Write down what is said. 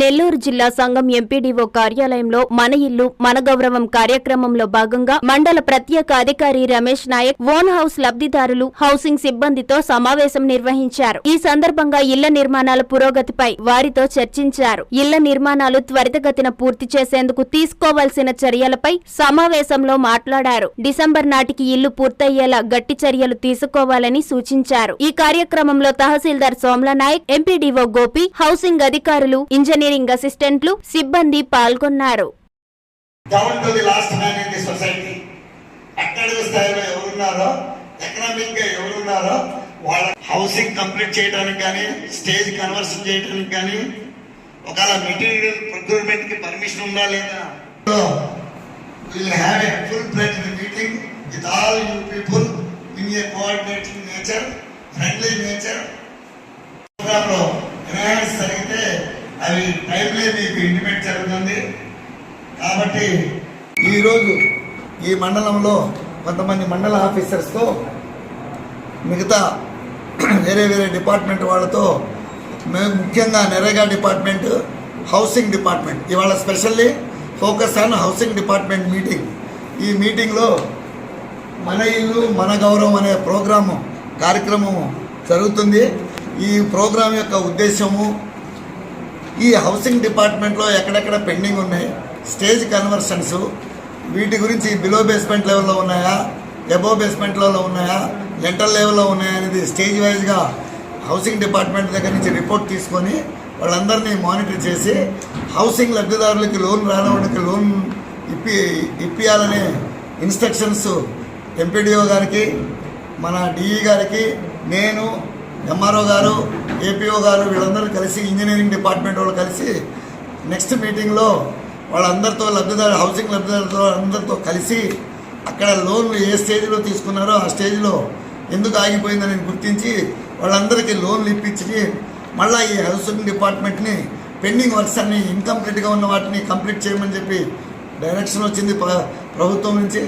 నెల్లూరు జిల్లా సంఘం ఎంపీడీఓ కార్యాలయంలో మన ఇల్లు మన గౌరవం కార్యక్రమంలో భాగంగా మండల ప్రత్యేక అధికారి రమేష్ నాయక్ ఓన్ హౌస్ లబ్ధిదారులు హౌసింగ్ సిబ్బందితో సమావేశం నిర్వహించారు. ఈ సందర్భంగా ఇళ్ళ నిర్మాణాల పురోగతిపై వారితో చర్చించారు. ఇళ్ళ నిర్మాణాలు త్వరితగతిన పూర్తి చేసేందుకు తీసుకోవాల్సిన చర్యలపై సమావేశంలో మాట్లాడారు. డిసెంబర్ నాటికి ఇల్లు పూర్తయ్యేలా గట్టి చర్యలు తీసుకోవాలని సూచించారు. ఈ కార్యక్రమంలో తహసీల్దార్ సోమ్ల నాయక్ ఎంపీడీఓ గోపి హౌసింగ్ అధికారులు ఇంజనీరింగ్ అసిస్టెంట్లు సిబ్బంది పాల్గొన్నారు. డౌన్ సొసైటీ అట్టడుగు ఎవరున్నారో ఎకనామిక్గా ఎవరున్నారో వాళ్ళ హౌసింగ్ కంప్లీట్ చేయడానికి కానీ స్టేజ్ కన్వర్షన్ చేయడానికి కానీ ఒకవేళ మెటీరియల్ ప్రొక్యూర్మెంట్కి పర్మిషన్ ఉందా లేదా? Will have a full plated meeting with all you people in a coordinating nature friendly nature ప్రోగ్రాంలో ఎన్హాన్స్ జరిగితే అవి టైంలీ మీకు ఇంటిమేట్ జరుగుతుంది. కాబట్టి ఈరోజు ఈ మండలంలో కొంతమంది మండల ఆఫీసర్స్తో మిగతా వేరే వేరే డిపార్ట్మెంట్ వాళ్ళతో మేము ముఖ్యంగా నెరేగా డిపార్ట్మెంట్ హౌసింగ్ డిపార్ట్మెంట్ ఇవాళ specially focus on housing department meeting. ఈ మీటింగ్లో మన ఇల్లు మన గౌరవం అనే ప్రోగ్రాము కార్యక్రమము జరుగుతుంది. ఈ ప్రోగ్రాం యొక్క ఉద్దేశము ఈ హౌసింగ్ డిపార్ట్మెంట్లో ఎక్కడెక్కడ పెండింగ్ ఉన్నాయి? స్టేజ్ కన్వర్షన్స్ వీటి గురించి బిలో బేస్మెంట్ లెవెల్లో ఉన్నాయా? ఎబో బేస్మెంట్ లెవెల్లో ఉన్నాయా? లెంటల్ లెవెల్లో ఉన్నాయా అనేది స్టేజ్ వైజ్గా హౌసింగ్ డిపార్ట్మెంట్ దగ్గర నుంచి రిపోర్ట్ తీసుకొని వాళ్ళందరినీ మానిటర్ చేసి హౌసింగ్ లబ్ధిదారులకి లోన్ రానివాడికి లోన్ ఇప్పి ఇప్పియాలనే ఇన్స్ట్రక్షన్స్ ఎంపీడీఓ గారికి మన డిఈ గారికి నేను ఎంఆర్ఓ గారు ఏపీఓ గారు వీళ్ళందరూ కలిసి ఇంజనీరింగ్ డిపార్ట్మెంట్ వాళ్ళు కలిసి నెక్స్ట్ మీటింగ్లో వాళ్ళందరితో లబ్ధిదారు హౌసింగ్ లబ్ధిదారులతో అందరితో కలిసి అక్కడ లోన్లు ఏ స్టేజ్లో తీసుకున్నారో ఆ స్టేజ్లో ఎందుకు ఆగిపోయిందని గుర్తించి వాళ్ళందరికీ లోన్లు ఇప్పించి మళ్ళీ ఈ హౌసింగ్ డిపార్ట్మెంట్ని పెండింగ్ వర్క్స్ అన్ని ఇన్కంప్లీట్గా ఉన్న వాటిని కంప్లీట్ చేయమని చెప్పి డైరెక్షన్ వచ్చింది ప్రభుత్వం నుంచి.